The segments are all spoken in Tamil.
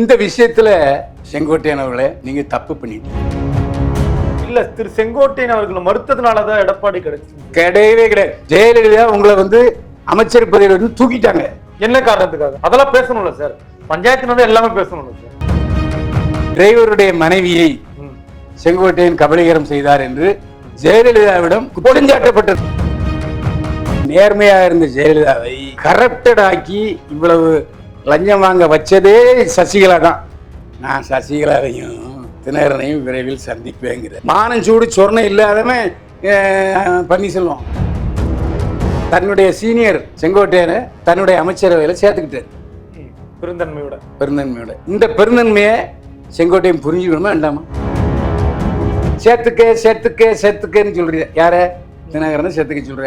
இந்த விஷயத்துல செங்கோட்டையன் அவர்களே நீங்க தப்பு பண்ணிட்டீங்க. இல்ல திரு செங்கோட்டையன் அவர்கள் மறுத்ததுனாலதான் எடப்பாடி கிடைச்சு கிடையவே கிடையாது. ஜெயலலிதா உங்களை வந்து அமைச்சர் பதவியில இருந்து தூக்கிட்டாங்க. என்ன காரணத்துக்காக? அதெல்லாம் பேசணும்ல சார் பஞ்சாயத்து வந்து எல்லாமே பேசணும்ல சார் டிரைவருடைய மனைவியை. செங்கோட்டையன் கபலீகரம் செய்தார் என்று ஜெயலலிதாவிடம் குற்றஞ்சாட்டப்பட்டது. நேர்மையா இருந்த ஜெயலலிதாவை கரப்டட் ஆக்கி இவ்வளவு லஞ்சம் வாங்க வச்சதே சசிகலா தான். நான் சசிகலாவையும் தினகரனையும் விரைவில் சந்திப்பேங்கிற மானஞ்சூடு சொர்ணம் இல்லாதவன் அஹ், பன்னீர்செல்வம். தன்னுடைய சீனியர் செங்கோட்டையனை தன்னுடைய அமைச்சரவையில் சேர்த்துக்கிட்டார். பெருந்தன்மையோட. பெருந்தன்மையோட. இந்த பெருந்தன்மையை செங்கோட்டையன் புரிஞ்சுக்கணுமா வேண்டாமா? சேர்த்துக்க சேர்த்துக்க சேர்த்துக்கன்னு சொல்றீங்க. யார? தினகரனை சேர்த்துக்க சொல்ற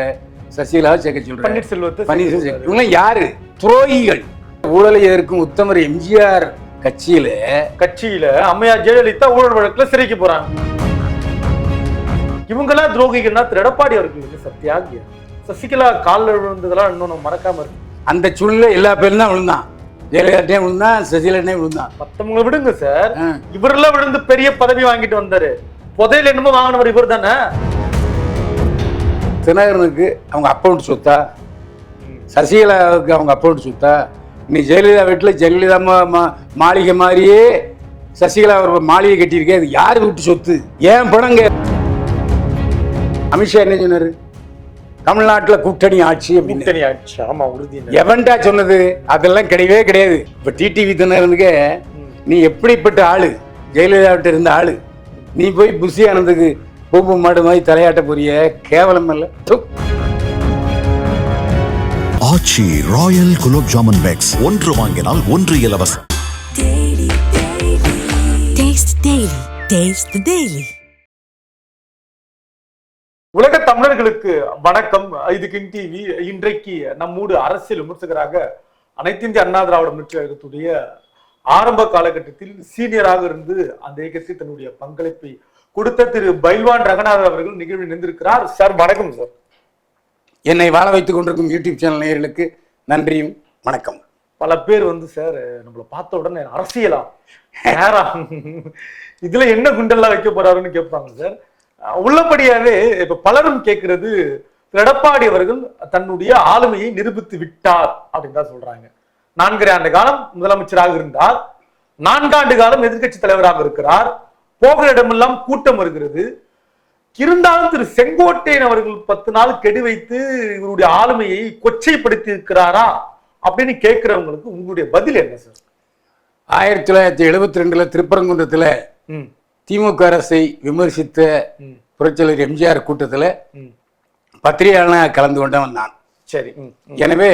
சசிகலாவை சேர்க்க சொல்ற பன்னீர்செல்வத்தை பன்னீர்செல்வம் இவங்கெல்லாம் யாரு? துரோகிகள். ஊழலை எதிர்க்கும் உத்தமர் எம்ஜிஆர் கட்சியில கட்சியில அம்மையார் ஜெயலலிதா ஊழல் வழக்குல சிறைக்கு போறாங்க. இவங்கெல்லாம் துரோகிகள்னா திரு எடப்பாடி அவர்களுக்கு சத்தியாகிய சசிகலா காலில் விழுந்ததெல்லாம் நம்ம மறக்காம இருக்கு. அந்த சூழ்நிலை எல்லா பேரும் தான் விழுந்தான் ஜெயலலிதாட்டையும் விழுந்தான் சசிகலாட்டையும் விழுந்தான் மத்தவங்க விடுங்க சார். இவரெல்லாம் விழுந்து பெரிய பதவி வாங்கிட்டு வந்தாரு. புதையில என்னமோ வாங்கினவர் இவர் தானே? தினகரனுக்கு அவங்க அப்பவுண்ட் சொத்தா சசிகலாவுக்கு அவங்க அப்பவுண்ட் சொத்தா நீ ஜெயலலிதா வீட்டில் ஜெயலலிதா மாளிகை மாதிரியே சசிகலா ஒரு மாளிகை கட்டியிருக்கேன். அது யார் வீட்டு சொத்து? ஏன் பணங்க அமித்ஷா என்ன சொன்னாரு? தமிழ்நாட்டில் கூட்டணி ஆட்சி கூட்டணி ஆட்சி ஆமா உறுதி எவன்டா சொன்னது? அதெல்லாம் கிடையவே கிடையாது. இப்போ டிடிவி தினகரனுக்கு நீ எப்படிப்பட்ட ஆளு? ஜெயலலிதா விட்டு இருந்த ஆளு? நீ போய் புஷி ஆனதுக்கு பூம்பு மாடு மாதிரி தலையாட்ட போறிய? கேவலம் இல்ல. Aachi royal gulab jamun packs. ஒன்று வாங்கினால் ஒன்று இலவசம். உலக தமிழர்களுக்கு வணக்கம். இது கிங் டிவி இன்றைக்கு நம்மூடு அரசியல் விமர்சகராக அனைத்து இந்திய அண்ணா திராவிட முன்னேற்ற கழகத்துடைய ஆரம்ப காலகட்டத்தில் சீனியராக இருந்து அந்த இயக்கத்தில் தன்னுடைய பங்களிப்பை கொடுத்த திரு பைல்வான் ரங்கநாதன் அவர்கள் நிகழ்வில் நின்றிருக்கிறார் சார் வணக்கம் சார். என்னை வாழ வைத்துக் கொண்டிருக்கும் யூடியூப் சேனல் நேயர்களுக்கு நன்றியும் வணக்கம். பல பேர் வந்து சார் நம்மள பார்த்த உடனே அரசியலா? நேரா இதுல என்ன குண்டெல்லாம் வைக்க போறாருன்னு கேட்பாங்க சார். உள்ளபடியாவே இப்ப பலரும் கேட்கறது எடப்பாடி அவர்கள் தன்னுடைய ஆளுமையை நிரூபித்து விட்டார் அப்படின்னு தான் சொல்றாங்க. நான்கரை ஆண்டு காலம் முதலமைச்சராக இருந்தார். நான்காண்டு காலம் எதிர்க்கட்சி தலைவராக இருக்கிறார். போகிற இடமெல்லாம் கூட்டம் வருகிறது. இருந்தாலும் திரு செங்கோட்டையன் அவர்கள் பத்து நாள் கெடு வைத்து இவருடைய ஆளுமையை கொச்சைப்படுத்தி இருக்கிறாரா அப்படின்னு கேட்கிறவங்களுக்கு உங்களுடைய பதில் என்ன சார் ஆயிரத்தி தொள்ளாயிரத்தி எழுபத்தி ரெண்டுல திருப்பரங்குன்றத்துல திமுக அரசை விமர்சித்த புரட்சியாளர் எம்ஜிஆர் கூட்டத்துல பத்திரிகையாளனாக கலந்து கொண்டவன் நான். சரி. எனவே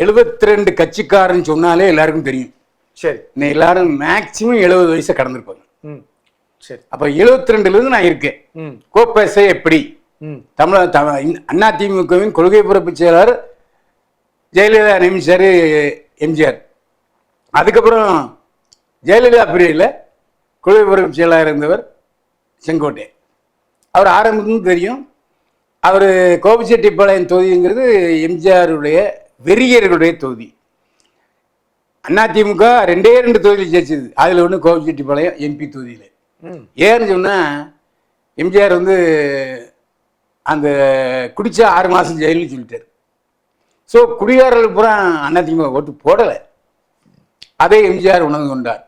எழுபத்தி ரெண்டு கட்சிக்காரன் சொன்னாலே எல்லாருக்கும் தெரியும். சரி. எல்லாரும் மேக்சிமம் எழுபது வயசை கடந்திருப்பாங்க சரி. அப்ப எழுபத்தி ரெண்டுல இருந்து நான் இருக்கேன். கோப்பேசை எப்படி? தமிழ் அண்ணா திமுகவின் கொள்கை பொறுப்பு செயலாளர் ஜெயலலிதா நியமிச்சாரு எம்ஜிஆர். அதுக்கப்புறம் ஜெயலலிதா பீரியடில் கொள்கை பொறுப்பு செயலாளர் இருந்தவர் செங்கோட்டை. அவர் ஆரம்பத்துக்கும் தெரியும். அவர் கோபிச்செட்டிப்பாளையம் தொகுதிங்கிறது எம்ஜிஆருடைய வெறியர்களுடைய தொகுதி. அதிமுக ரெண்டே ரெண்டு தொகுதியில் ஜெயிச்சது. அதில் ஒன்று கோபிச்செட்டிப்பாளையம் எம்பி தொகுதியில். ஏன்னு சொன்னால் எம்ஜிஆர் வந்து அந்த குடிச்ச ஆறு மாதம் ஜெயில்னு சொல்லிட்டார். ஸோ குடிகாரர்கள் பூரா அதிமுக ஓட்டு போடலை. அதை எம்ஜிஆர் உணர்ந்து கொண்டார்.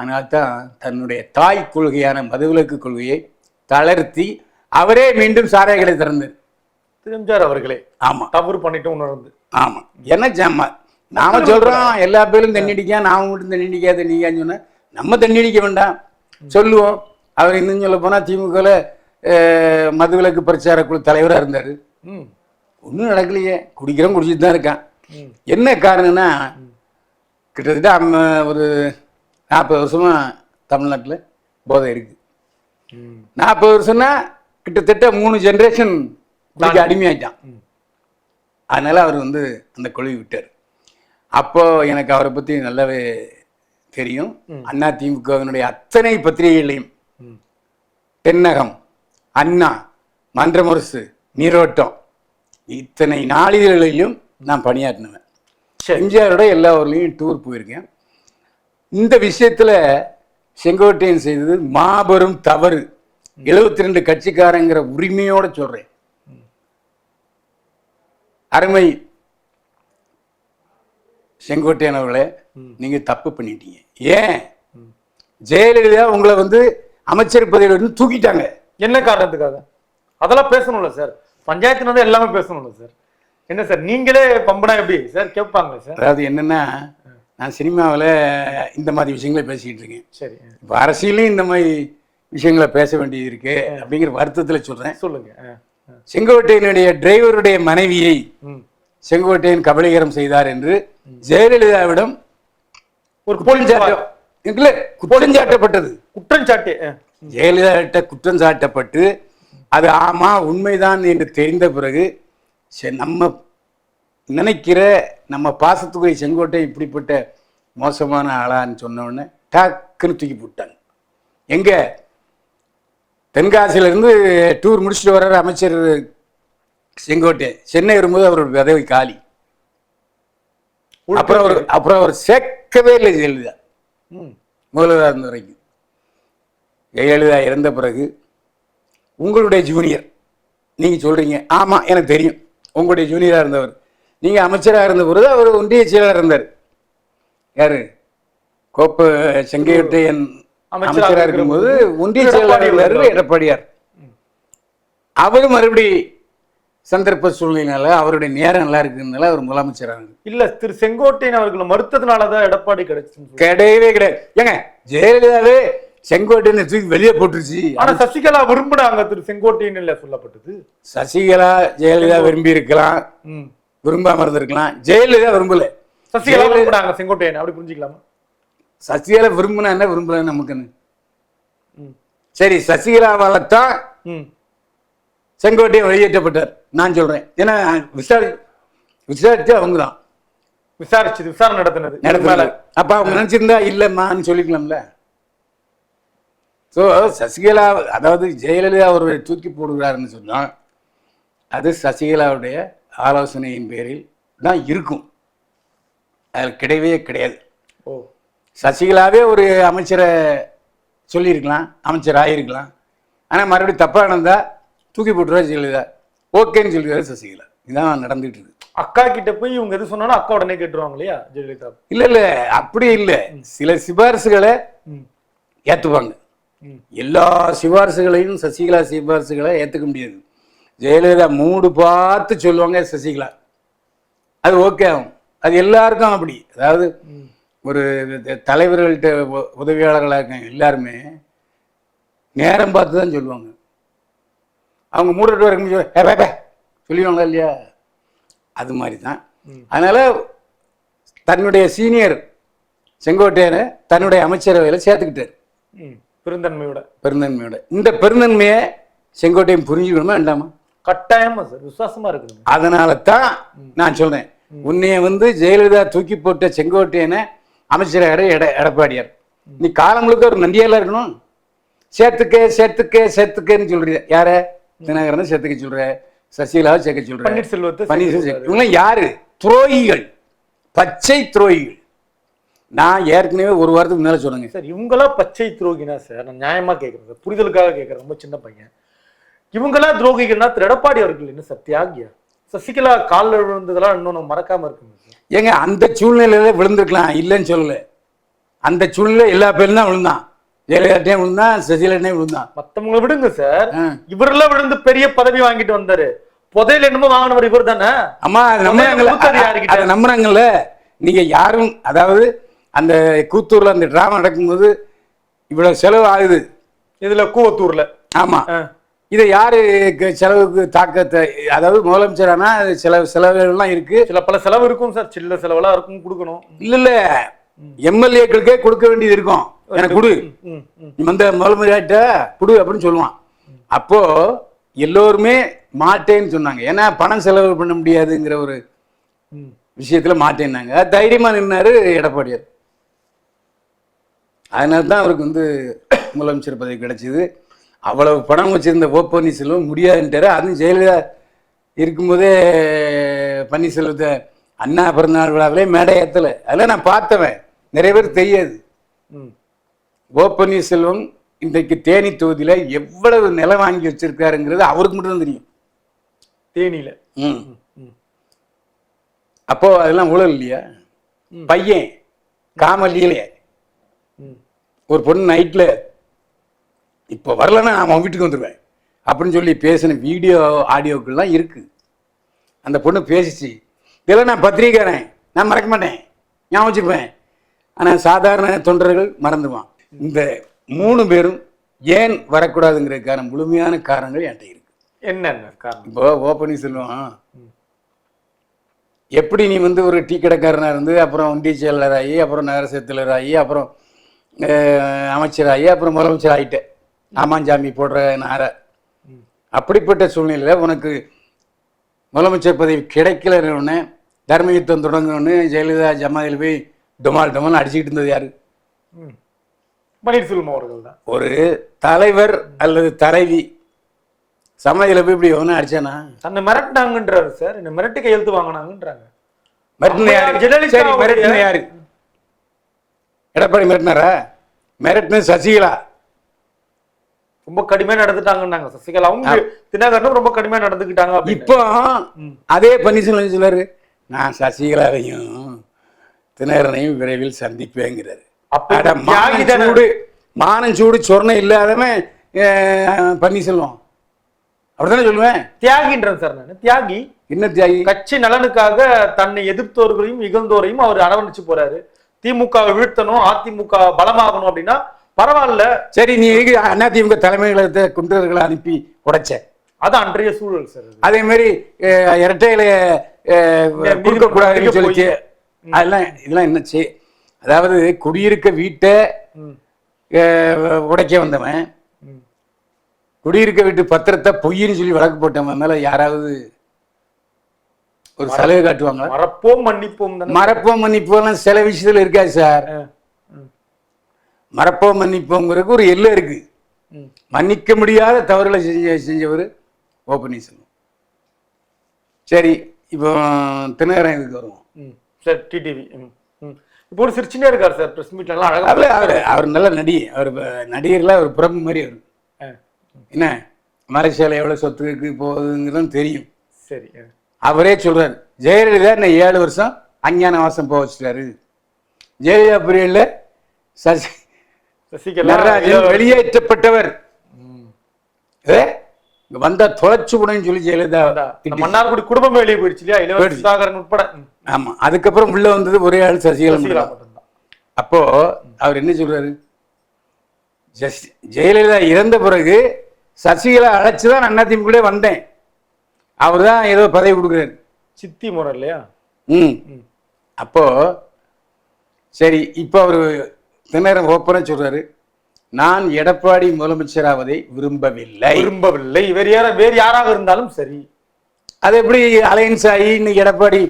ஆனால் தான் தன்னுடைய தாய் கொள்கையான மதுவிலக்கு கொள்கையை தளர்த்தி அவரே மீண்டும் சாராய கடை திறந்தார் திரும்ஜார் அவர்களே ஆமாம் தவறு பண்ணிட்டு உணர்ந்து. ஆமாம் என்ன ஜாமா? நாம சொல்றோம் எல்லா பேரும் தண்ணி அடிக்கா நாம மட்டும் தண்ணி அடிக்கா தண்ணி அடிக்கான்னு சொன்னா நம்ம தண்ணி அடிக்க வேண்டாம். சொல்லுவோம். அவர் இன்னும் சொல்ல போனா திமுகவில் மதுவிலக்கு பிரச்சார குழு தலைவராக இருந்தார். ஒன்றும் நடக்கலையே. குடிக்கிறோம் குடிச்சிட்டு தான் இருக்கான். என்ன காரணம்னா கிட்டத்தட்ட அம்ம ஒரு நாற்பது வருஷமா தமிழ்நாட்டில் போதை இருக்கு. ம். நாற்பது வருஷம்னா கிட்டத்தட்ட மூணு ஜென்ரேஷன் குடிக்க அடிமையாயிட்டான். அதனால அவர் வந்து அந்த கொள்கை விட்டார். அப்போ எனக்கு அவரை பற்றி நல்லாவே தெரியும். அண்ணா திமுகவினுடைய அத்தனை பத்திரிகைகளையும். தென்னகம் அண்ணா மன்றமுரசு நீரோட்டம் இத்தனை நாளிதழ்களிலும் நான் பணியாற்றினவன். எம்ஜிஆரோட எல்லா ஊர்லேயும் டூர் போயிருக்கேன். இந்த விஷயத்துல செங்கோட்டையன் செய்தது மாபெரும் தவறு. 72 ரெண்டு கட்சிக்காரங்கிற உரிமையோட சொல்றேன். அருமை செங்கோட்டையன் அவர்களே நீங்க தப்பு பண்ணிட்டீங்க. ஏன்? ஜெயலலிதா உங்களை வந்து அமைச்சர் பதவியில இருந்து தூக்கிட்டாங்க. என்ன காரணத்துக்காக? அதெல்லாம் பேசணும்ல சார். பஞ்சாயத்து வந்து எல்லாமே பேசணும்ல சார். என்ன சார் நீங்களே பம்பனா எப்படி? சார் கேட்பாங்க சார். அதாவது என்னன்னா நான் சினிமாவில் இந்த மாதிரி விஷயங்களை பேசிக்கிட்டு இருக்கேன். சரி இப்போ அரசியலையும் இந்த மாதிரி விஷயங்களை பேச வேண்டியது இருக்கு அப்படிங்கிற வருத்தத்தில் சொல்றேன். சொல்லுங்க. செங்கோட்டையனுடைய டிரைவருடைய மனைவியை. செங்கோட்டையன் கபலீகரம் செய்தார் என்று ஜெயலலிதாவிடம் ஒரு குற்றஞ்சாட்டம் இல்ல குற்றஞ்சாட்டப்பட்டது. குற்றஞ்சாட்டு ஆ. ஜெயலலிதா குற்றம் சாட்டப்பட்டு அது ஆமா உண்மைதான் என்று தெரிந்த பிறகு நம்ம நினைக்கிற நம்ம பாசத்துக்குரிய செங்கோட்டை இப்படிப்பட்ட மோசமான ஆளான்னு சொன்ன உடனே டக்குன்னு தூக்கி போட்டாங்க. எங்க? தென்காசியில இருந்து டூர் முடிச்சுட்டு வர்றாரு அமைச்சர் செங்கோட்டை. சென்னை வரும்போது அவரோட பதவி காலி அப்புறம் அவர் அப்புறம் அவர் சேர்க்கவே இல்லை ஜெயலலிதா. முதல்வராக இருந்த வரைக்கும். ஜெயலலிதா இறந்த பிறகு உங்களுடைய ஜூனியர் நீங்கள் சொல்கிறீங்க ஆமாம் எனக்கு தெரியும். உங்களுடைய ஜூனியராக இருந்தவர். நீங்கள் அமைச்சராக இருந்த பொழுது அவர் ஒன்றிய செயலாளர் இருந்தார். யாரு? கோப்ப செங்கையட்டையன் அமைச்சராக இருக்கும்போது ஒன்றிய செயலாளர். எடப்பாடியார். அவரும் மறுபடி சந்தர்ப்ப சூழ்நிலைனால அவருடைய நேரம் நல்லா இருக்குனால அவர் முதலமைச்சராக இல்ல திரு செங்கோட்டையன் அவர்கள் மறுத்ததுனாலதான் எடப்பாடி கிடைச்சுன்னு கிடையவே கிடையாது. ஏங்க ஜெயலலிதாவே செங்கோட்டையனை தூக்கி வெளியே போட்டுருச்சு. ஆனா சசிகலா விரும்பினாங்க திரு செங்கோட்டையன் இல்ல சொல்லப்பட்டது? சசிகலா ஜெயலலிதா விரும்பி இருக்கலாம் ம். விரும்பாம இருந்திருக்கலாம். ஜெயலலிதா விரும்பல. சசிகலா விரும்பினாங்க செங்கோட்டையன் அப்படி புரிஞ்சுக்கலாமா? சசிகலா விரும்பினா என்ன விரும்பல நமக்குன்னு? ம். சரி சசிகலாவால தான் ம். செங்கோட்டையன் வெளியேற்றப்பட்டார். நான் சொல்றேன். ஏன்னா விசாரி விசாரிச்சு அவங்க தான் விசாரிச்சது விசாரணை நடத்தினது. நடத்தினால அப்ப அவங்க நினைச்சிருந்தா இல்லம்மான்னு சொல்லிக்கலாம்ல. ஸோ சசிகலா அதாவது ஜெயலலிதா அவர்களை தூக்கி போடுகிறாருன்னு சொன்னா அது சசிகலாவுடைய ஆலோசனையின் பேரில் தான் இருக்கும். அதில் கிடையவே கிடையாது. ஓ. சசிகலாவே ஒரு அமைச்சரை சொல்லியிருக்கலாம் அமைச்சர் ஆகியிருக்கலாம் ஆனால் மறுபடியும் தப்பாக நடந்தா தூக்கி போட்டுருவா ஜெயலலிதா. ஓகேன்னு சொல்லிடுவாரு சசிகலா. இதான் நடந்துட்டு இருக்கு. அக்கா கிட்ட போய் இவங்க எது சொன்னாலும் அக்கா உடனே கேட்டுருவாங்க இல்லையா ஜெயலலிதா? இல்லை இல்லை அப்படி இல்லை. சில சிபாரிசுகளை ம். எல்லா சிபாரிசுகளையும் சசிகலா சிபாரிசுகளை ஏற்றுக்க முடியாது. ஜெயலலிதா மூடு பார்த்து சொல்லுவாங்க சசிகலா. அது ஓகே ஆகும். அது எல்லாருக்கும் அப்படி. அதாவது ஒரு தலைவர்கள்ட்ட உதவியாளர்களாக இருக்காங்க எல்லாருமே நேரம் பார்த்து தான் சொல்லுவாங்க. அவங்க மூடிட்டு வரைக்கும் சொல்லி, "ஏ, பே, பே," சொல்லுவாங்களா இல்லையா? அது மாதிரி தான் அதனால தன்னுடைய சீனியர் செங்கோட்டையனை தன்னுடைய அமைச்சரவையில் சேர்த்துக்கிட்டார். பெருந்தன்மையோட. பெருந்தன்மையோட. இந்த பெருந்தன்மையை செங்கோட்டையன் புரிஞ்சுக்கணுமா வேண்டாமா? கட்டாயமா சார். விசுவாசமா இருக்கணும். அதனால தான் நான் சொல்றேன். உன்னைய வந்து ஜெயலலிதா தூக்கி போட்ட செங்கோட்டையனை அமைச்சராக எட எடப்பாடியார். நீ காலம் முழுக்க ஒரு நன்றியால இருக்கணும்? சேர்த்துக்க சேர்த்துக்க சேர்த்துக்கன்னு சொல்றீங்க. யார? தினகரனை சேர்த்துக்க சொல்ற சசிகலாவை சேர்க்க சொல்ற. பன்னீர்செல்வத்தை பன்னீர்செல்வம் இவங்கெல்லாம் யாரு? துரோகிகள். பச்சை துரோகிகள். நான் ஏற்கனவே ஒரு வாரத்துக்கு முன்னால சொன்னேங்க. சார் இவங்களாம் பச்சை துரோகினா சார் நான் நியாயமா கேட்கறேன் புரிதலுக்காக கேட்கறேன் ரொம்ப சின்ன பையன். இவங்களாம் துரோகிகள்னா திரு எடப்பாடி அவர்கள் என்ன சார் தியாகியா? சசிகலா காலில் விழுந்ததெல்லாம் நம்ம மறக்காம இருக்குங்க சார். ஏங்க அந்த சூழ்நிலையில விழுந்திருக்கலாம் இல்லைன்னு சொல்லல. அந்த சூழ்நிலை எல்லா பேரும் தான் விழுந்தான். ஜெயலலிதாட்டையும் விழுந்தான் சசிகலாட்டையும் விழுந்தான் மத்தவங்களை விடுங்க சார். இவரெல்லாம் விழுந்து பெரிய பதவி வாங்கிட்டு வந்தாரு. புதையில என்னமோ வாங்கினவர் இவர் தானே? அம்மா அது நம்புறாங்கல்ல. நீங்க யாரும் அதாவது அந்த கூத்தூர்ல அந்த டிராமா நடக்கும்போது இவ்வளவு செலவு ஆகுது. இதுல கூவத்தூர்ல. ஆமா. இதை யாரு செலவுக்கு தாக்கத்தை அதாவது முதலமைச்சரானா செலவு செலவுகள்லாம் இருக்கு? சில பல செலவு இருக்கும் சார். சில்ல செலவெல்லாம் இருக்கும் கொடுக்கணும். இல்ல இல்ல. எம்எல்ஏக்களுக்கே கொடுக்க வேண்டியது இருக்கும். எனக்கு கொடு. ம், ம். நீ வந்த முதலமைச்சர்கிட்ட கொடு அப்படின்னு சொல்லுவான். அப்போ எல்லோருமே மாட்டேன்னு சொன்னாங்க. ஏன்னா பணம் செலவு பண்ண முடியாதுங்கிற ஒரு. விஷயத்துல மாட்டேன்னாங்க. தைரியமா நின்னாரு எடப்பாடியார். அதனால தான் அவருக்கு வந்து முதலமைச்சர் பதவி கிடைச்சது. அவ்வளவு பணம் வச்சிருந்த ஓ பன்னீர்செல்வம் முடியாதுன்ட்டாரு. அதுவும் ஜெயலலிதா இருக்கும்போதே பன்னீர்செல்வத்தை அண்ணா பிறந்தநாள் விழாவிலே மேடை ஏத்தல. அதெல்லாம் நான் பார்த்தவன். நிறைய பேர் தெரியாது. ஓ பன்னீர்செல்வம் இன்றைக்கு தேனி தொகுதியில எவ்வளவு நிலம் வாங்கி வச்சிருக்காருங்கிறது அவருக்கு மட்டும் தெரியும். தேனியில. ம். அப்போ அதெல்லாம் ஊழல் இல்லையா? பையன் காமலியிலே ம். ஒரு பொண்ணு நைட்ல இப்போ வரலன்னா நான் அவன் வீட்டுக்கு வந்துடுவேன் அப்படின்னு சொல்லி பேசின வீடியோ ஆடியோக்கள்லாம் இருக்கு. அந்த பொண்ணு பேசிச்சு இதெல்லாம் நான் பத்திரிக்கைக்காரன் நான் மறக்க மாட்டேன். ஞாபகம் வச்சுருப்பேன். ஆனால் சாதாரண தொண்டர்கள் மறந்துடுவான் இந்த மூணு பேரும் ஏன் வரக்கூடாதுங்கிறதுக்கான முழுமையான காரணங்கள் என்கிட்ட இருக்கு. என்னென்ன காரணம்? இப்போ ஓ பன்னீர்செல்வம் எப்படி நீ வந்து ஒரு டீ கடைக்காரனாக இருந்து அப்புறம் ஒன்றிய செயலராகி அப்புறம் நகர செயலாளராகி அப்புறம் அமைச்சராகி அப்புறம் முதலமைச்சர் ஆகிட்ட ஆமாஞ்சாமி போடுற நார. அப்படிப்பட்ட சூழ்நிலையில் உனக்கு முதலமைச்சர் பதவி கிடைக்கலன்னு தர்ம யுத்தம் தொடங்கணும்னு ஜெயலலிதா ஜமாதியில் போய் டொமால் டொமால் அடிச்சுக்கிட்டு இருந்தது யாரு? பன்னீர்செல்வம் அவர்கள் தான். ஒரு தலைவர் அல்லது தலைவி சமாதியில் போய் இப்படி எவனா அடிச்சானா? தன்னை மிரட்டினாங்கன்றாரு சார். என்ன மிரட்டி கையெழுத்து வாங்கினாங்கன்றாங்க. மிரட்டின யாரு ஜெயலலிதா சரி மிரட்டின யாரு எடப்பாடி மிரட்டினாரா? மிரட்டினது சசிகலா. ரொம்ப கடுமையா நடந்துட்டாங்கன்னாங்க சசிகலாவும் தினகரனும் ரொம்ப கடுமையா நடந்துக்கிட்டாங்க. இப்போ அதே பன்னீர்செல்வம் சொல்லாரு நான் சசிகலாவையும் தினகரனையும் விரைவில் சந்திப்பேங்கிறாரு. அப்ப அட, தியாகி மானம். சூடு சொர்ணம் இல்லாதவன் அஹ், பன்னீர்செல்வம். அப்படித்தானே சொல்லுவேன்? தியாகின்றேன் சார் நான். தியாகி என்ன தியாகி? கட்சி நலனுக்காக தன்னை எதிர்த்தோர்களையும் இகழ்ந்தோரையும் அவர் அரவணைச்சு போறாரு. திமுகவை வீழ்த்தணும் அதிமுக பலமாகணும் அப்படின்னா பரவாயில்ல. சரி நீ எதுக்கு அதிமுக தலைமைகளத்தை குண்டர்களை அனுப்பி உடைச்ச? அது அன்றைய சூழல் சார் அது. மாதிரி இரட்டையில கொடுக்கக்கூடாதுன்னு போய்- சொல்லிச்சு அதெல்லாம் இதெல்லாம் என்னச்சு? அதாவது குடியிருக்க வீட்டை உடைக்க வந்தவன். குடியிருக்க வீட்டு பத்திரத்தை பொய்ன்னு சொல்லி வழக்கு போட்டவன் மேல யாராவது ஒரு சலுகை காட்டுவாங்களா? மறப்போம் மன்னிப்போம் மறப்போம் மன்னிப்போம்லாம் சில விஷயத்துல இருக்காது சார். மறப்போம் மன்னிப்போங்கிறதுக்கு ஒரு எல்லை இருக்கு. மன்னிக்க முடியாத தவறுகளை செஞ்ச செஞ்சவர் ஓ பன்னீர்செல்வம். சரி இப்போ தினகரன் இதுக்கு வருவோம். Sir TTV. இப்போ ஒரு சிரிச்சுனே இருக்காரு சார் பிரஸ் மீட்ல எல்லாம் அழகா அவர் அவர் நல்ல நடிகை அவர் நடிகர்ல அவர் பிரபு மாதிரி அவர். என்ன? மலைசாலை எவ்வளோ சொத்துக்கு போகுதுங்கிறதும் தெரியும். சரி. அவரே சொல்றாரு ஜெயலலிதா என்ன ஏழு வருஷம் அஞ்ஞான வாசம் போக வச்சுட்டாரு. ஜெயலலிதா பீரியட்ல சசி சசிகலா நடராஜன் வெளியேற்றப்பட்டவர். வந்தா தொலைச்சு விடுன்னு சொல்லி ஜெயலலிதா மன்னார்குடி குடும்பம் வெளியே போயிடுச்சு இல்லையா? இளவரசி. சுதாகரன் உட்பட. ஆமா. அதுக்கப்புறம் உள்ள வந்தது ஒரே ஆள் சசிகலா அப்போ அவர் என்ன சொல்றாரு? ஜஸ் ஜெயலலிதா இறந்த பிறகு சசிகலா அழைச்சு தான் அதிமுக வந்தேன். அவர் தான் ஏதோ பதவி கொடுக்குறாரு. சித்தி முறை இல்லையா? ம். அப்போ சரி இப்போ அவர் திணறம் ஓப்பனாக சொல்றாரு நான் எடப்பாடி முதலமைச்சராவதை விரும்பவில்லை. விரும்பவில்லை. வேறு யார வேறு யாராக இருந்தாலும் சரி. அது எப்படி அலையன்ஸ் ஆகி இன்னைக்கு எடப்பாடி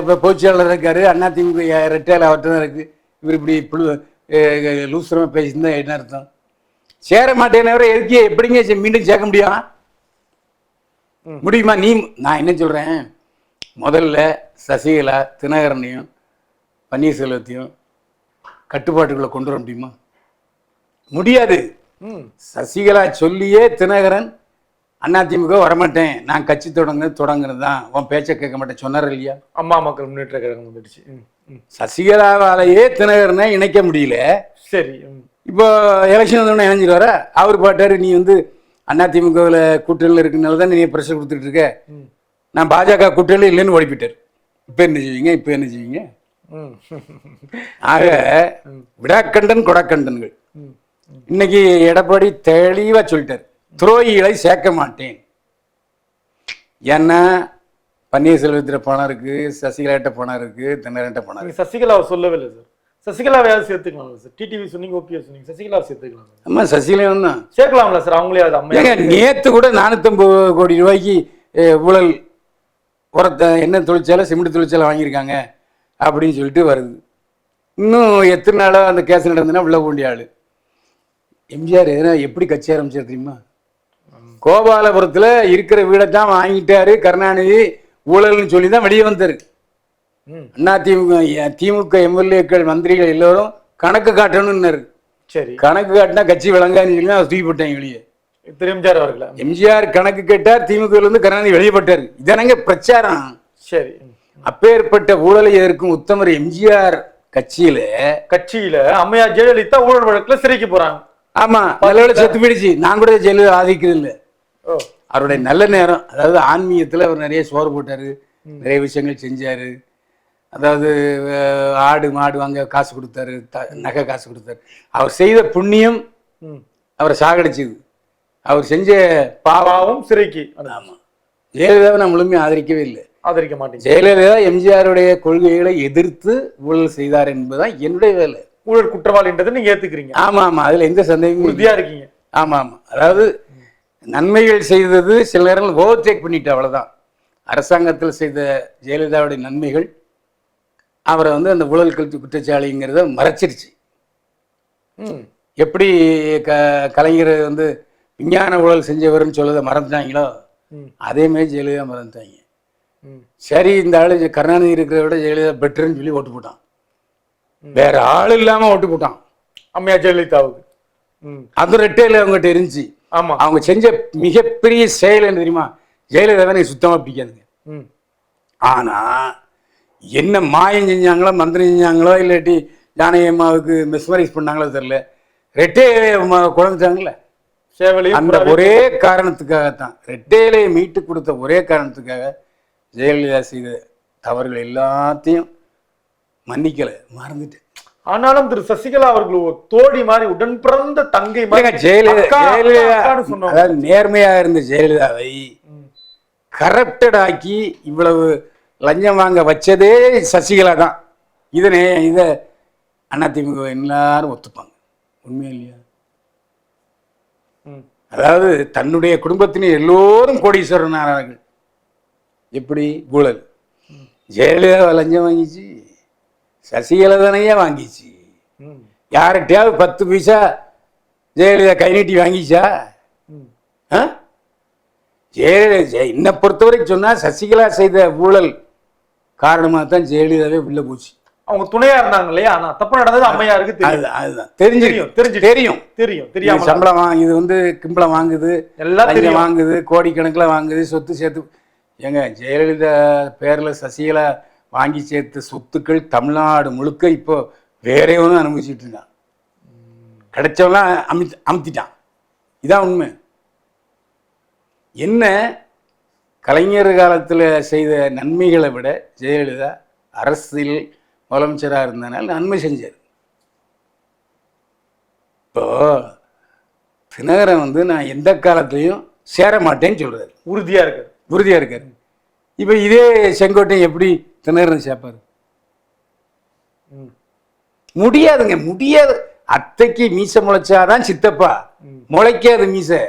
இப்ப பொதுச்செயலாளர் இருக்காரு. அதிமுக ரெட்டையில் அவர்கிட்ட தான் இருக்கு. இவர் இப்படி புழு லூசுரமாக பேசியிருந்தா என்ன அர்த்தம்? சேர மாட்டேனவரை எதுக்கு எப்படிங்க மீண்டும் சேர்க்க முடியும்? முடியுமா? நீ நான் என்ன சொல்றேன்? முதல்ல சசிகலா தினகரனையும் பன்னீர்செல்வத்தையும் கட்டுப்பாட்டுக்குள்ள கொண்டு வர முடியுமா? முடியாது. சசிகலா சொல்லியே தினகரன் அதிமுக வரமாட்டேன். நான் கட்சி தொடங்குறது தொடங்குறது தான். உன் பேச்சை கேட்க மாட்டேன். சொன்னார் இல்லையா? அம்மா மக்கள் முன்னேற்ற கழகம் வந்துடுச்சு. சசிகலாவாலேயே தினகரனை இணைக்க முடியல. சரி. இப்போ எலெக்ஷன் வந்தோடனே இணைஞ்சிருவாரா. அவர் பாட்டாரு நீ வந்து அதிமுகவில் கூட்டணியில் இருக்கனால தான் நீ ப்ரெஷர் கொடுத்துட்டு இருக்க. நான் பாஜக கூட்டணியில் இல்லைன்னு ஓடிப்பிட்டார் இப்போ என்ன செய்வீங்க? இப்போ என்ன செய்வீங்க. ஆக விடாக்கண்டன் கொடாக்கண்டன்கள். இன்னைக்கு எடப்பாடி தெளிவா சொல்லிட்டார். துரோகிகளை சேர்க்க மாட்டேன். ஏன்னா பன்னீர்செல்வத்தில் பணம் இருக்கு சசிகலாட்ட பணம் இருக்கு தினகரன்ட்ட பணம் இருக்கு. சசிகலாவை சொல்லவே இல்லை சார். சசிகலாவையாவது சேர்த்துக்கலாம் சார்? டிடிவி சொன்னீங்க ஓபிஎஸ் சொன்னீங்க சசிகலாவை சேர்த்துக்கலாம் ஆமா சசிகலாவும் தான் சேர்க்கலாம்ல சார் அவங்களே அது அம்மையா நேத்து கூட நானூத்தம்பது கோடி ரூபாய்க்கு ஊழல் உரத்த என்ன தொழிற்சாலை சிமெண்ட் தொழிற்சாலை வாங்கியிருக்காங்க அப்படின்னு சொல்லிட்டு வருது. இன்னும் எத்தனை நாளாக அந்த கேஸ் நடந்ததுன்னா உள்ள வேண்டிய ஆளு. எம்ஜிஆர் எப்படி கட்சி ஆரம்பிச்சார் தெரியுமா? கோபாலபுரத்தில் இருக்கிற வீடை தான் வாங்கிட்டாரு கருணாநிதி ஊழல்னு சொல்லி தான் வெளியே வந்தார். அண்ணா திமுக திமுக எம்எல்ஏக்கள் மந்திரிகள் எல்லோரும் கணக்கு காட்டணும்னாரு. சரி. கணக்கு காட்டினா கட்சி விளங்கான்னு சொல்லி அவர் தூக்கி போட்டாங்க வெளியே. எம்ஜிஆர் அவர்களா? எம்ஜிஆர் கணக்கு கேட்டார் திமுக இருந்து கருணாநிதி வெளியப்பட்டார். இதானங்க பிரச்சாரம். சரி. அப்பேற்பட்ட ஊழலை எதிர்க்கும் உத்தமர் எம்ஜிஆர் கட்சியில கட்சியில அம்மையார் ஜெயலலிதா ஊழல் வழக்குல சிறைக்கு போறாங்க. ஆமா நல்ல செத்து போயிடுச்சு. நான் கூட ஜெயலலிதா ஆதிக்கிறது இல்லை அவருடைய நல்ல நேரம் அதாவது ஆன்மீகத்துல அவர் நிறைய சோறு போட்டாரு நிறைய விஷயங்கள் செஞ்சாரு. அதாவது ஆடு மாடு வாங்க காசு கொடுத்தாரு நகை காசு கொடுத்தாரு. அவர் செய்த புண்ணியம். அவரை சாகடிச்சது. அவர் செஞ்ச பாவம் சிறைக்கு அனுப்பி. ஆமா. ஜெயலலிதாவை நான் முழுமையாக ஆதரிக்கவே இல்லை. ஆதரிக்க மாட்டீங்க. ஜெயலலிதா எம்ஜிஆருடைய கொள்கைகளை எதிர்த்து ஊழல் செய்தார் என்பதுதான் என்னுடைய வேலை. ஊழல் குற்றவாளின்றதை நீங்க ஏத்துக்கிறீங்க. ஆமா ஆமா. அதுல எந்த சந்தேகமும். உறுதியா இருக்கீங்க. ஆமா ஆமா. அதாவது நன்மைகள் செய்தது சில நேரங்கள் ஓவர்டேக் பண்ணிட்டு அவ்வளவுதான் அரசாங்கத்தில் செய்த ஜெயலலிதாவுடைய நன்மைகள் அவரை வந்து அந்த ஊழல் கல்வி குற்றச்சாலிங்கிறத மறைச்சிருச்சு ம். எப்படி க கலைஞர் வந்து விஞ்ஞான ஊழல் செஞ்சவர்னு சொல்லதை மறந்துட்டாங்களோ ம். அதே மாதிரி ஜெயலலிதா மறந்துட்டாங்க. சரி இந்த ஆளு கருணாநிதி இருக்கிறத விட ஜெயலலிதா பெட்டர்னு சொல்லி ஓட்டு போட்டான் வேற ஆள் இல்லாம ஓட்டு போட்டான் அம்மையார் ஜெயலலிதாவுக்கு. அது ரெட்டையில அவங்ககிட்ட இருந்துச்சு ஆமா. அவங்க செஞ்ச மிகப்பெரிய செயல் என்ன தெரியுமா? ஜெயலலிதாவை எனக்கு சுத்தமா பிடிக்காதுங்க. ம். ஆனா என்ன மாயம் செஞ்சாங்களோ மந்திரம் செஞ்சாங்களோ இல்லாட்டி ஜானகி மெஸ்மரைஸ் பண்ணாங்களோ தெரியல. ரெட்டே குழந்தைச்சாங்கல்ல? அந்த ஒரே காரணத்துக்காகத்தான். ரெட்டையிலையை மீட்டு கொடுத்த ஒரே காரணத்துக்காக ஜெயலலிதா செய்த தவறுகள் எல்லாத்தையும் மன்னிக்கல மறந்துட்டேன். ஆனாலும் திரு சசிகலா அவர்கள் தோழி மாதிரி உடன் பிறந்த தங்கை ஜெயலலிதா நேர்மையா இருந்த ஜெயலலிதாவை. கரப்டட் ஆக்கி இவ்வளவு லஞ்சம் வாங்க வச்சதே சசிகலா தான். இதனே இதை அதிமுக எல்லாரும் ஒத்துப்பாங்க. உண்மையா இல்லையா. அதாவது தன்னுடைய குடும்பத்தினர் எல்லோரும் கோடீஸ்வரன் ஆனார்கள் எப்படி? ஊழல். ஜெயலலிதா லஞ்சம் வாங்கிச்சு. சசிகலா தானையே வாங்கிச்சு. யார்கிட்டயாவது பத்து பைசா ஜெயலலிதா கை நீட்டி வாங்கிச்சா? ஜெயலலிதா ஜெய- என்னை பொறுத்தவரைக்கும் சொன்னா சசிகலா செய்த ஊழல் காரணமாக தான் ஜெயலலிதாவே உள்ள போச்சு. அவங்க துணையா இருந்தாங்க இல்லையா? ஆனா தப்பு நடந்தது அம்மையாருக்கு அதுதான் அதுதான். தெரிஞ்சு தெரியும். தெரியும். தெரியும் சம்பளம் வாங்கி இது வந்து கிம்பளம் வாங்குது தெரியும். வாங்குது கோடிக்கணக்கில் வாங்குது சொத்து சேர்த்து. ஏங்க ஜெயலலிதா பேர்ல சசிகலா வாங்கி சேர்த்த சொத்துக்கள் தமிழ்நாடு முழுக்க இப்போ வேற ஒன்றும் அனுபவிச்சுட்டு இருக்கான். கிடைச்சவெல்லாம் அமி அமுத்திட்டான். இதான் உண்மை. என்ன கலைஞர் காலத்தில் செய்த நன்மைகளை விட ஜெயலலிதா அரசியல் முதலமைச்சராக இருந்தனால நன்மை செஞ்சார். இப்போ தினகரன் வந்து நான் எந்த காலத்துலையும் சேர மாட்டேன்னு சொல்றாரு. உறுதியா இருக்கு உறுதியா இருக்காரு. இப்போ இதே செங்கோட்டையன் எப்படி தினகரன் சேர்ப்பாரு. முடியாதுங்க முடியாது. அத்தைக்கு மீசை முளைச்சாதான் சித்தப்பா. முளைக்காது மீசை.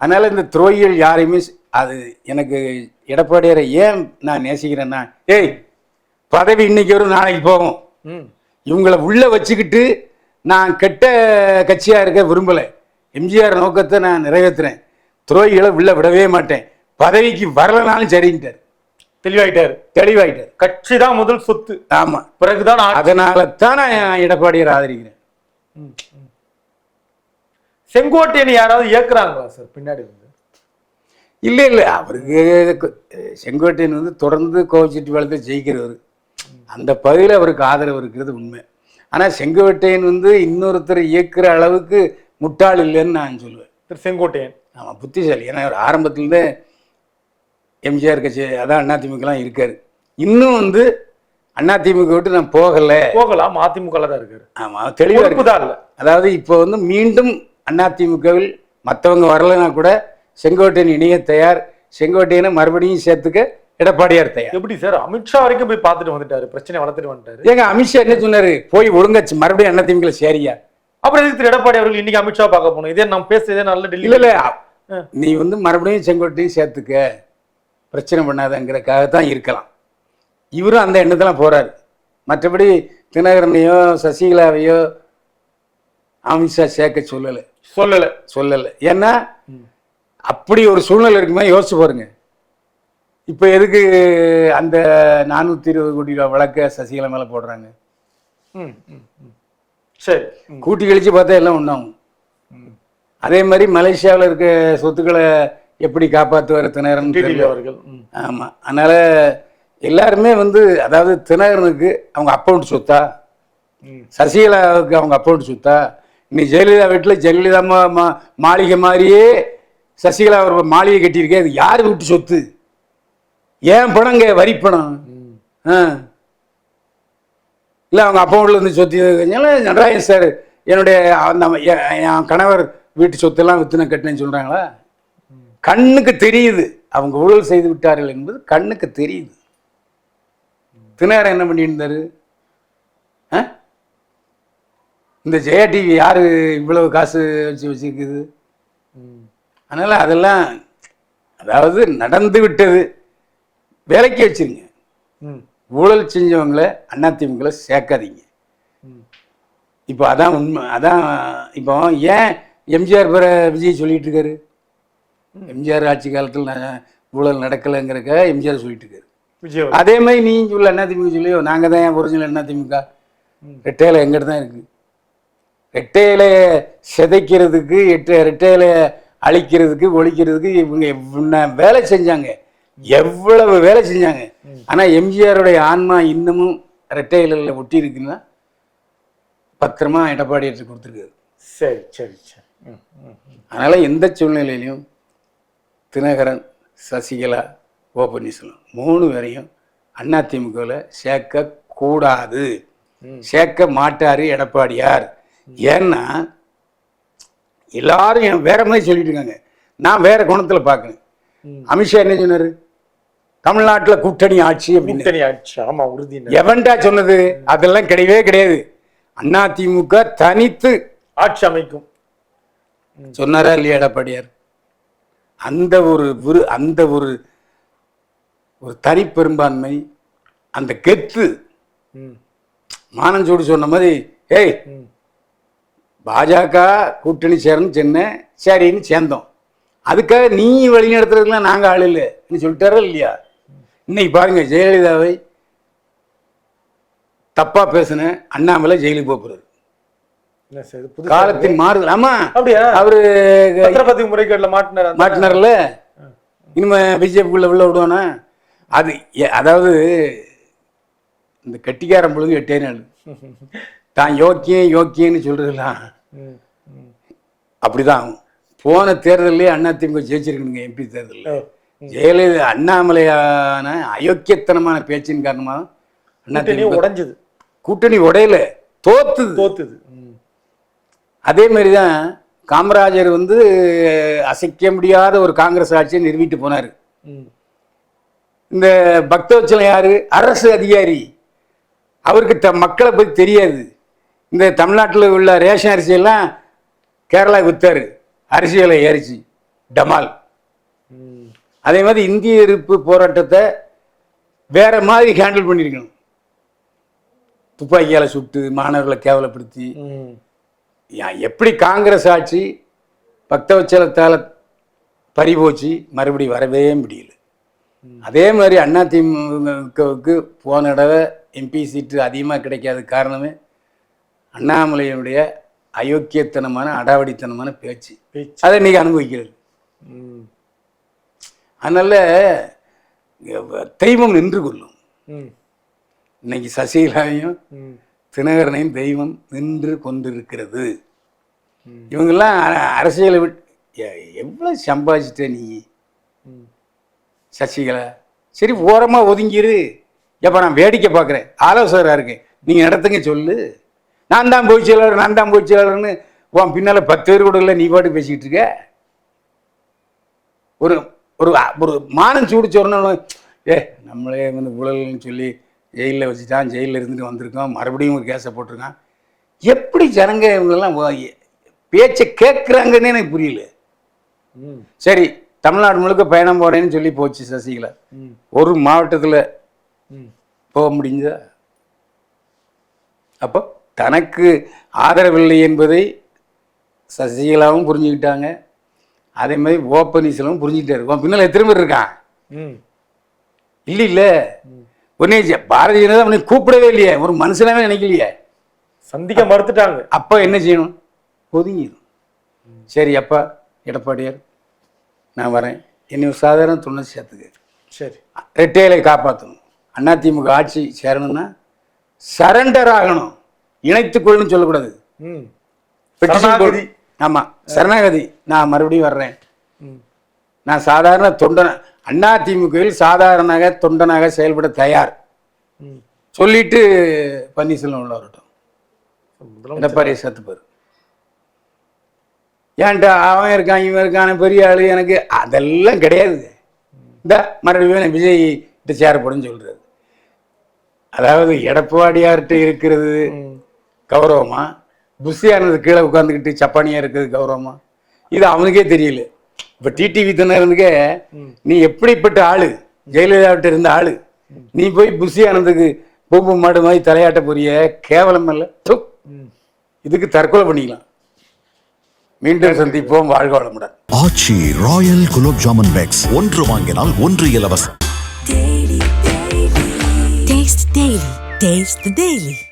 அதனால இந்த துரோகிகள் யாரையுமே அது எனக்கு எடப்பாடியாரை ஏன் நான் நேசிக்கிறேன்னா ஏய் பதவி இன்னைக்கு வரும் நாளைக்கு போகும். இவங்களை உள்ள வச்சுக்கிட்டு நான் கெட்ட கட்சியா இருக்க விரும்பல. எம்ஜிஆர் நோக்கத்தை நான் நிறைவேற்றுறேன் துரோகிகளை உள்ள விடவே மாட்டேன். பதவிக்கு வரலனாலும் சரின்ட்டார். தெளிவாயிட்டாரு. தெளிவாயிட்டார். கட்சி தான் முதல் சொத்து. ஆமா. பிறகுதான். அதனால தான் நான் எடப்பாடியார் ஆதரிக்கிறேன். செங்கோட்டையன் யாராவது இயக்குறாங்களா சார் பின்னாடி வந்து? இல்லை இல்லை. அவருக்கு செங்கோட்டையன் வந்து தொடர்ந்து கோவிச்சிட்டு வளர்த்து ஜெயிக்கிறவர். அந்த பகுதியில் அவருக்கு ஆதரவு இருக்கிறது உண்மை. ஆனால் செங்கோட்டையன் வந்து இன்னொருத்தர் இயக்குற அளவுக்கு முட்டாள் இல்லைன்னு நான் சொல்லுவேன். திரு செங்கோட்டையன். ஆமாம் புத்திசாலி. ஏன்னா அவர் ஆரம்பத்துலேருந்தே எம்ஜிஆர் கட்சி அதான் அதிமுகலாம் இருக்காரு. இன்னும் வந்து அதிமுக விட்டு நான் போகலை. போகலாம். அதிமுக தான் இருக்காரு. ஆமாம் தெளிவாக பொறுப்பு இருக்கு. தான் இல்ல. அதாவது இப்போ வந்து மீண்டும் அதிமுகவில் மற்றவங்க வரலைன்னா கூட செங்கோட்டையன் இணைய தயார் செங்கோட்டையனை மறுபடியும் சேர்த்துக்க எடப்பாடியார் தயார். எப்படி சார்? அமித்ஷா வரைக்கும் போய் பார்த்துட்டு வந்துட்டாரு. பிரச்சனை வளர்த்துட்டு வந்துட்டாரு. ஏங்க அமித்ஷா என்ன சொன்னாரு? போய் ஒழுங்காச்சு மறுபடியும் அதிமுக சேரியா? அப்புறம் எதுக்கு திரு எடப்பாடி அவர்கள் இன்னைக்கு அமித்ஷா பார்க்க போகணும்? இதே நம்ம பேசுறதே நல்ல டெல்லி இல்ல நீ வந்து மறுபடியும் செங்கோட்டையும் சேர்த்துக்க. பிரச்சனை பண்ணாதங்கிறக்காக தான் இருக்கலாம். இவரும் அந்த எண்ணத்தெல்லாம் போறாரு. மற்றபடி தினகரனையோ சசிகலாவையோ அமித்ஷா சேர்க்க சொல்லலை. சொல்லல. சொல்லலை. ஏன்னா அப்படி ஒரு சூழ்நிலை இருக்குமா? யோசிச்சு பாருங்க. இப்போ எதுக்கு அந்த நானூற்றி இருபது கோடி ரூபா வழக்க சசிகலா மேலே போடுறாங்க. சரி. கூட்டி கழிச்சு பார்த்தா எல்லாம் ஒன்றாகும். அதே மாதிரி மலேசியாவில் இருக்க சொத்துக்களை எப்படி காப்பாற்றுவார் தெரியல. அவர்கள். ஆமாம் அதனால் எல்லாருமே வந்து அதாவது திணறனுக்கு அவங்க அப்பவுண்ட் சொத்தா. சசிகலாவுக்கு அவங்க அப்பவுண்ட் சொத்தா இன்னைக்கு ஜெயலலிதா வீட்டில் ஜெயலலிதா மா மாளிகை மாதிரியே சசிகலா ஒரு மாளிகை கட்டியிருக்கே அது யார் வீட்டு சொத்து? ஏன் பணங்க வரி பணம். ஆ. இல்லை அவங்க அக்கௌண்ட்ல இருந்து சொத்து நடராஜன் சார் என்னுடைய அந்த என் கணவர் வீட்டு சொத்தெல்லாம் வித்துன கட்டினேன்னு சொல்கிறாங்களா கண்ணுக்கு தெரியுது அவங்க ஊழல் செய்து விட்டார்கள் என்பது கண்ணுக்கு தெரியுது தினார் என்ன பண்ணியிருந்தாரு? இந்த ஜெயா டிவி யாரு இவ்வளவு காசு வச்சு வச்சிருக்குது. அதனால அதெல்லாம் அதாவது நடந்து விட்டது விலைக்கு வச்சிருங்க. ஊழல் செஞ்சவங்கள அதிமுகவில் சேர்க்காதீங்க. இப்போ அதான் உண்மை அதான் இப்போ ஏன் எம்ஜிஆர் பிற விஜய் சொல்லிட்டு இருக்காரு எம்ஜிஆர் ஆட்சி காலத்தில் ஊழல் நடக்கலைங்கிறக்க எம்ஜிஆர் சொல்லிட்டு இருக்காரு. அதே மாதிரி நீ சொல்ல அதிமுக சொல்லியோ நாங்கள் தான் ஒரிஜினல் அதிமுக ரெட்டையில எங்கிட்ட தான் இருக்கு. ரெட்டையில சிதைக்கிறதுக்கு எட்டு ரெட்டையில அழிக்கிறதுக்கு ஒழிக்கிறதுக்கு இவங்க என்ன வேலை செஞ்சாங்க? எவ்வளவு வேலை செஞ்சாங்க? ஆனா எம்ஜிஆருடைய ஆன்மா இன்னமும் ரெட்டையில ஒட்டி இருக்குன்னா பத்திரமா எடப்பாடி எடுத்து கொடுத்துருக்காரு. சரி சரி சரி. அதனால எந்த சூழ்நிலையிலையும் தினகரன் சசிகலா ஓ பன்னீர்செல்வம். மூணு பேரையும் அதிமுகவில் சேர்க்க கூடாது சேர்க்க மாட்டாரு எடப்பாடியார். ஏன்னா எல்லாரும் வேற மாதிரி சொல்லிட்டு இருக்காங்க. நான் வேற குணத்துல பார்க்கறேன். அமித்ஷா என்ன சொன்னாரு? தமிழ்நாட்டுல கூட்டணி ஆட்சி அப்படின்னு. கூட்டணி ஆட்சி ஆமா உறுதி. எவன்டா சொன்னது? அதெல்லாம் கிடையவே கிடையாது. அதிமுக தனித்து ஆட்சி அமைக்கும். சொன்னாரா இல்லையா எடப்பாடியார்? அந்த ஒரு விரு அந்த ஒரு ஒரு தனி பெரும்பான்மை அந்த கெத்து. மானஞ்சூடு சொன்ன மாதிரி ஏய். பாஜக கூட்டணி சேரணும் சொன்னேன் சரின்னு சேர்ந்தோம். அதுக்காக நீ வழி நடத்துறதுக்குலாம் நாங்கள் ஆள் இல்லைன்னு சொல்லிட்டாரா இல்லையா? இன்னைக்கு பாருங்க ஜெயலலிதாவை தப்பா பேசின அண்ணாமலை ஜெயிலுக்கு போக போறாரு என்ன சார் இது புதுசா காலத்தின் மாறுதல். ஆமா. அப்படியா? அவரு பத்திரப்பதிவு முறைகேடுல மாட்டினார் மாட்டினார்ல. இனிமே பிஜேபிக்குள்ள உள்ள விடுவானா? அது அதாவது இந்த கட்டிக்காரன் பொழுது எட்டே நாள். தான் யோக்கியம் யோக்கியன்னு சொல்றதுலாம். அப்படிதான். போன தேர்தலே அதிமுக ஜெயிச்சிருக்கணுங்க எம்பி தேர்தலில். ஜெயலலிதா அண்ணாமலையான அயோக்கியத்தனமான பேச்சின் காரணமாக அதிமுக உடைஞ்சது. கூட்டணி உடையல. தோத்துது. தோத்துது. அதே மாதிரி தான் காமராஜர் வந்து அசைக்க முடியாத ஒரு காங்கிரஸ் ஆட்சியை நிறுவிட்டு போனார். இந்த பக்தவச்சலம் யாரு? அரசு அதிகாரி. அவருக்கு த மக்களை பற்றி தெரியாது. இந்த தமிழ்நாட்டில் உள்ள ரேஷன் அரிசியெல்லாம் கேரளா வித்தாரு. அரிசிகளை ஏறிச்சு. டமால். அதே மாதிரி இந்திய எதிர்ப்பு போராட்டத்தை வேற மாதிரி ஹேண்டில் பண்ணியிருக்கணும் துப்பாக்கியால் சுட்டு மாணவர்களை கேவலப்படுத்தி. எப்படி காங்கிரஸ் ஆட்சி பக்தவச்சலத்தால் பறிபோச்சு மறுபடியும் வரவே முடியல அதே மாதிரி அதிமுகவுக்கு போன தடவை எம்பி சீட்டு அதிகமாக கிடைக்காத காரணமே அண்ணாமலையினுடைய அயோக்கியத்தனமான அடாவடித்தனமான பேச்சு பேச்சு. அதை இன்னைக்கு அனுபவிக்கிறது. அதனால தெய்வம் நின்று கொள்ளும். இன்னைக்கு சசிகலாவையும். தினகரனையும் தெய்வம் நின்று கொண்டிருக்கிறது. இவங்கெல்லாம் அரசியலை விட்டு எ- எவ்வளவு சம்பாதிச்சிட்ட நீ. சசிகலா. சரி ஓரமா ஒதுங்கிரு. எப்ப நான் வேடிக்கை பார்க்குறேன் ஆலோசகராக இருக்கேன். நீங்க நடத்துங்க சொல்லு. நான் தான் பொதுச் செயலாளர் நான் தான் பொதுச் செயலாளர்னு உன் பின்னால பத்து பேர் கூட இல்லை நீ பாட்டு பேசிக்கிட்டு இருக்க? ஒரு ஒரு ஒரு மானம் சூடு சொன்னோம் ஏ நம்மளே வந்து ஊழல்னு சொல்லி ஜெயிலில் வச்சுட்டான் ஜெயிலில் இருந்துட்டு வந்திருக்கோம் மறுபடியும் ஒரு கேஸை போட்டிருக்கான். எப்படி ஜனங்க இவங்கெல்லாம் பேச்சை கேட்குறாங்கன்னே எனக்கு புரியல. சரி தமிழ்நாடு முழுக்க பயணம் போறேன்னு சொல்லி போச்சு சசிகலா. ஒரு மாவட்டத்தில். போக முடிஞ்சதா? அப்போ தனக்கு ஆதரவில்லை என்பதை சசிகலாவும் புரிஞ்சுக்கிட்டாங்க. அதே மாதிரி ஓ பன்னீர்செல்வம் புரிஞ்சுக்கிட்டாரு. உன் பின்னால் எத்தனை பேர் இருக்கான். இல்லை இல்லை உடனே பாரதிய ஜனதா அவனை கூப்பிடவே இல்லையே. ஒரு மனுஷனாவே நினைக்கலையே. சந்திக்க மறுத்துட்டாங்க. அப்போ என்ன செய்யணும்? ஒதுங்கிடும் சரி அப்பா எடப்பாடியார் நான் வரேன். என்னை ஒரு சாதாரண துணை சேர்த்துக்கு சரி. ரெட்டையிலை காப்பாற்றணும் அதிமுக ஆட்சி சேரணும்னா சரண்டர் ஆகணும். இணைத்துக்கொள்ளுன்னு சொல்லக்கூடாது. பெட்டிஷன் சரணாகதி. போடு. ஆமா சரணாகதி. நான் மறுபடியும் வர்றேன். நான் சாதாரண தொண்டன் அண்ணா திமுகவில் சாதாரண தொண்டனாக செயல்பட தயார். சொல்லிட்டு பன்னீர்செல்வம் உள்ள வரட்டும் முதலமைச்சர்? எடப்பாடியை சேர்த்துப்பாரு ஏன்டா அவன் இருக்கான் இவன் இருக்கான பெரிய ஆளு எனக்கு அதெல்லாம் கிடையாது இந்த மறுபடியும் விஜய் கிட்ட சேரப்படுன்னு சொல்றது அதாவது எடப்பாடியார்கிட்ட இருக்கிறது. கௌரவமா? புஷியானது கீழே உட்காந்துக்கிட்டு சப்பானியா இருக்கிறது கௌரவமா? இது அவனுக்கே தெரியல. இப்ப டிடிவி தினகரனுக்கே நீ எப்படிப்பட்ட ஆளு? ஜெயலலிதாவிட்ட இருந்த ஆளு. நீ போய் புஷி ஆனந்துக்கு பூம்பு மாடு மாதிரி தலையாட்ட போறிய கேவலம் இல்ல. இதுக்கு தற்கொலை பண்ணிக்கலாம். மீண்டும் சந்திப்போம். வாழ்க வளமுடன். Aachi royal gulab jamun packs. ஒன்று வாங்கினால் ஒன்று இலவசம். Daily,